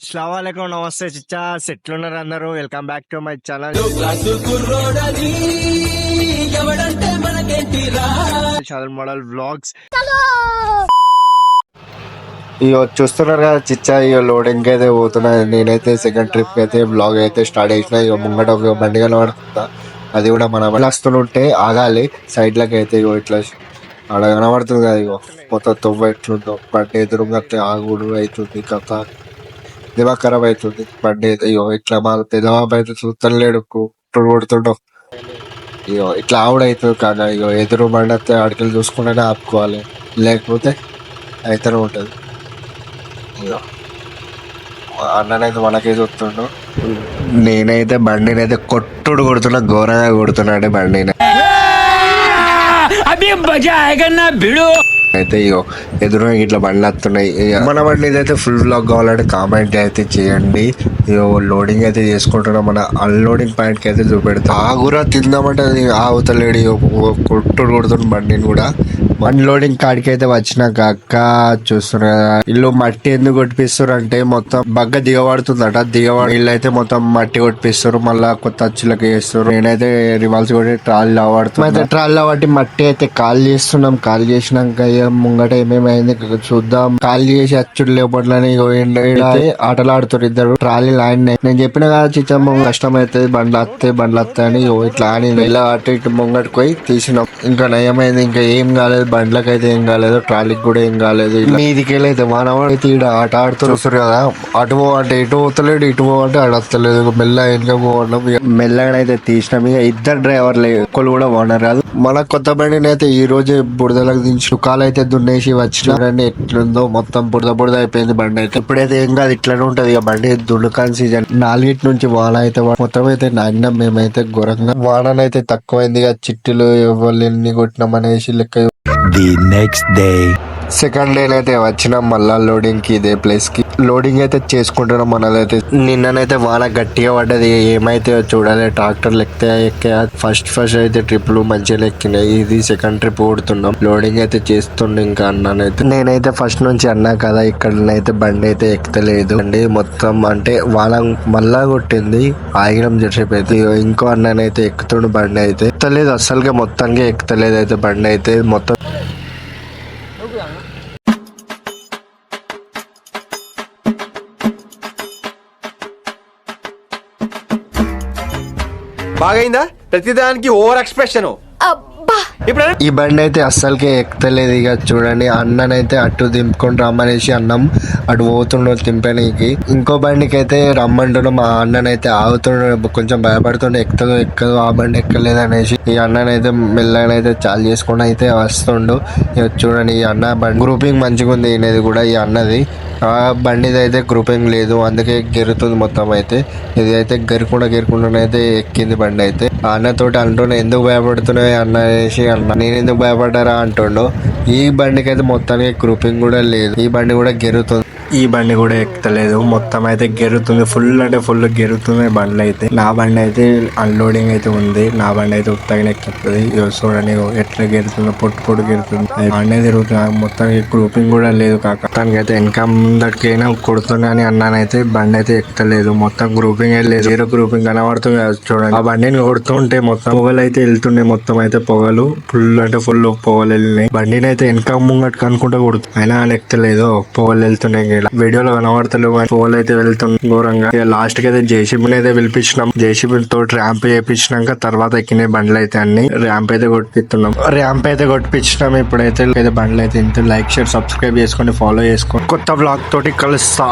శ్లావాలేకం నమస్తే చిచ్చా ఎట్లున్నారు అందరూ welcome back to my channel channel model vlogs ఇగో చూస్తున్నారు కదా చిచ్చా ఇక లోడింగ్ అయితే పోతున్నా. నేనైతే సెకండ్ ట్రిప్ అయితే బ్లాగ్ అయితే స్టార్ట్ చేసిన. ఇక ముంగట ఒక బండి కనబడుతుందా? అది కూడా మన వస్తుంటే ఆగాలి. సైడ్ లకి అయితే ఇగో ఇట్లా అక్కడ కనబడుతుంది కదా ఇగో. మొత్తం తొవ్వ ఎట్లుందో. బండి ఎదురుగా ఆగుడు అవుతుంది కథ. దిమా ఖరాబ్ అవుతుంది బండి అయ్యో ఇట్లా మా పెద్దబాబు అయితే చూస్తలేడు కుట్టు కొడుతుండో అయ్యో ఇట్లా ఆవిడైతుంది కానీ అయ్యో ఎదురు బండి అయితే అడికలు చూసుకుంటేనే ఆపుకోవాలి లేకపోతే అయితేనే ఉంటుంది అయ్యో అన్ననైతే మనకే చూస్తుండు నేనైతే బండిని అయితే కొట్టుడు కొడుతున్నా ఘోరంగా కొడుతున్నా బండిని అభి బిడు అయితే ఇగో ఎదురుగా ఇట్లా బండ్లు వస్తున్నాయి. మన బండి ఇదైతే ఫుల్ బ్లాక్ కావాలంటే కామెంట్ అయితే చేయండి. ఇగో లోడింగ్ అయితే చేసుకుంటున్నాం. మన అన్లోడింగ్ పాయింట్కి అయితే చూపెడతా. ఆగురా తిందామంటే అది ఆగుతలేడు. ఇగో కొట్టుడు కొడుతున్న బండిని కూడా. అన్లోడింగ్ కాడికి అయితే వచ్చినాక అక్క చూస్తున్నా. ఇల్లు మట్టి ఎందుకు కొట్టిపిస్తారు అంటే మొత్తం బగ్గ దిగబడుతుందట. దిగబడి ఇల్లు అయితే మొత్తం మట్టి కొట్టిపిస్తారు మళ్ళా కొత్త అచ్చులకు వేస్తారు నేనైతే రివాల్స్ కొట్టి ట్రాల్ ఆడుతున్నా అయితే ట్రాల్ కాబట్టి మట్టి అయితే కాల్ చేస్తున్నాం. కాల్ చేసినాక ముంగట ఏమేమైంది చూద్దాం. కాల్ చేసి అచ్చుడు లేపట్లని ఆటలు ఆడుతారు ఇద్దరు. ట్రాలీ లైన్ నేను చెప్పిన కదా చిచ్చమ్మ కష్టం అవుతుంది బండ్లు వస్తాయి బండ్లు వస్తాయి అని ఇగో ఇట్లా అని ఇలా అటు ఇటు ముంగటికి పోయి తీసినాం. ఇంకా నయమైంది ఇంకా ఏం కాలేదు బండ్లకు అయితే ఏం కాలేదు ట్రాలీకి కూడా ఏం కాలేదు. మీదికి అయితే మానవాడు అయితే ఈడ ఆట ఆడుతూ చూస్తారు కదా అటు పో అంటే ఇటు పోతలేడు ఇటు పో అంటే వస్తలేదు. మెల్ల వెనక పోవడం ఇక మెల్లగా అయితే తీసినాం. ఇక ఇద్దరు డ్రైవర్లు ఒక్కరు కూడా ఓనర్ కాదు మన కొత్త బండిని అయితే ఈ రోజే బురదలకు దించి అయితే దున్నేసి వచ్చిన చూడండి ఎట్లుందో మొత్తం బురద బురద అయిపోయింది బండి అయితే. ఇప్పుడైతే ఏం కాదు ఇట్లనే ఉంటది ఇక బండి. దున్నుకాని సీజన్. నాలుగిటి నుంచి వాన అయితే మొత్తం అయితే నాన్న మేమైతే ఘోరంగా. వాననైతే తక్కువైంది ఇక చిట్టులు ఎవరు ఎన్ని కొట్టినాం అనేసి లెక్క the next day second day అయితే వచ్చినాం మళ్ళా లోడింగ్కి ఇదే ప్లేస్కి. లోడింగ్ అయితే చేసుకుంటున్నాం మనదైతే. నిన్ననైతే వాన గట్టిగా పడ్డది ఏమైతే చూడాలి ట్రాక్టర్ ఎక్కితే ఎక్కే. ఫస్ట్ ఫస్ట్ అయితే ట్రిప్లు మంచిగా ఎక్కినాయి ఇది సెకండ్ ట్రిప్ కొడుతున్నాం లోడింగ్ అయితే చేస్తుండే ఇంకా అన్నానైతే. నేనైతే ఫస్ట్ నుంచి అన్నా కదా ఇక్కడనైతే బండి అయితే ఎక్కలేదు. అండి మొత్తం అంటే వాన మళ్ళా కొట్టింది ఆగిరం జర్సేపు అయితే. ఇగో ఇంకో అన్ననైతే ఎక్కుతుండు బండి అయితే. ఎక్కలేదు అస్సలుగా మొత్తంగా ఎక్కలేదు అయితే బండి అయితే. మొత్తం బాగైందా? ప్రతిదానికి ఓవర్ ఎక్స్ప్రెషన్. ఇప్పుడు ఈ బండి అయితే అస్సలకే ఎక్కలేదు ఇక చూడండి అన్ననైతే అటు దింపుకొని రమ్మనేసి అన్నం అటు పోతుండో దింపడానికి ఇంకో బండికి అయితే రమ్మంటుండో మా అన్ననైతే ఆగుతుండో కొంచెం భయపడుతుండే ఎక్కదో ఎక్కదో ఆ బండి ఎక్కలేదు అనేసి. ఈ అన్ననైతే మెల్లగానైతే చాలు చేసుకొని అయితే వస్తుండు. ఇక చూడండి ఈ అన్న బండి గ్రూపింగ్ మంచిగా ఉంది ఈయనది కూడా ఈ అన్నది. ఆ బండిది అయితే గ్రూపింగ్ లేదు అందుకే గెరుతుంది మొత్తం అయితే. ఇది అయితే గెరకుండా గెరకుండా అయితే ఎక్కింది బండి అయితే అన్నతోటి అంటున్నా ఎందుకు భయపడుతున్నాయి అన్న అనేసి అన్న. నేను ఎందుకు భయపడ్డారా? అంటుండు. ఈ బండికి అయితే మొత్తానికి గ్రూపింగ్ కూడా లేదు. ఈ బండి కూడా గెరుతుంది. ఈ బండి కూడా ఎక్కుతలేదు. మొత్తం అయితే గెరుతుంది. ఫుల్ అంటే ఫుల్ గెరుతుంది బండ్లు అయితే. నా బండి అయితే అన్లోడింగ్ అయితే ఉంది. నా బండి అయితే ఉత్తగానే ఎక్కుతుంది. చూడండి ఎట్లా గెరుతుందో. పొట్టు పొట్టు గెరుతుంది. బండి తిరుగుతుంది. మొత్తం గ్రూపింగ్ కూడా లేదు కాక. తనకైతే వెనక ముందటికైనా కొడుతున్నా అని అన్నానైతే బండి అయితే ఎక్కలేదు మొత్తం గ్రూపింగ్ లేదు. జీరో గ్రూపింగ్ కనబడుతుంది చూడండి. ఆ బండిని కొడుతుంటే మొత్తం పొగలు అయితే వెళ్తుండే. మొత్తం అయితే పొగలు. ఫుల్ అంటే ఫుల్ పొగలు వెళ్ళినాయి. బండిని అయితే వెనక ముంగట్టు కనుకుంటా కొడుతుంది. అయినా ఆయన ఎక్కలేదు పొగలు వెళ్తున్నాయి వీడియోలో కనబడతలేవు కానీ ఫోన్ అయితే వెళ్తుంది ఘోరంగా. లాస్ట్కి అయితే జేసీబీని అయితే పిలిపించినాం. జేసీబీ తోటి ర్యాంప్ చేయించినాక తర్వాత ఎక్కిన బండ్లు అయితే అన్ని ర్యాంప్ అయితే కొట్టిస్తున్నాం. ర్యాంప్ అయితే కొట్టించినాం. ఇప్పుడైతే బండ్లు అయితే ఇంత. లైక్ షేర్ సబ్స్క్రైబ్ చేసుకొని ఫాలో చేసుకోండి కొత్త బ్లాగ్ తోటి కలుస్తా.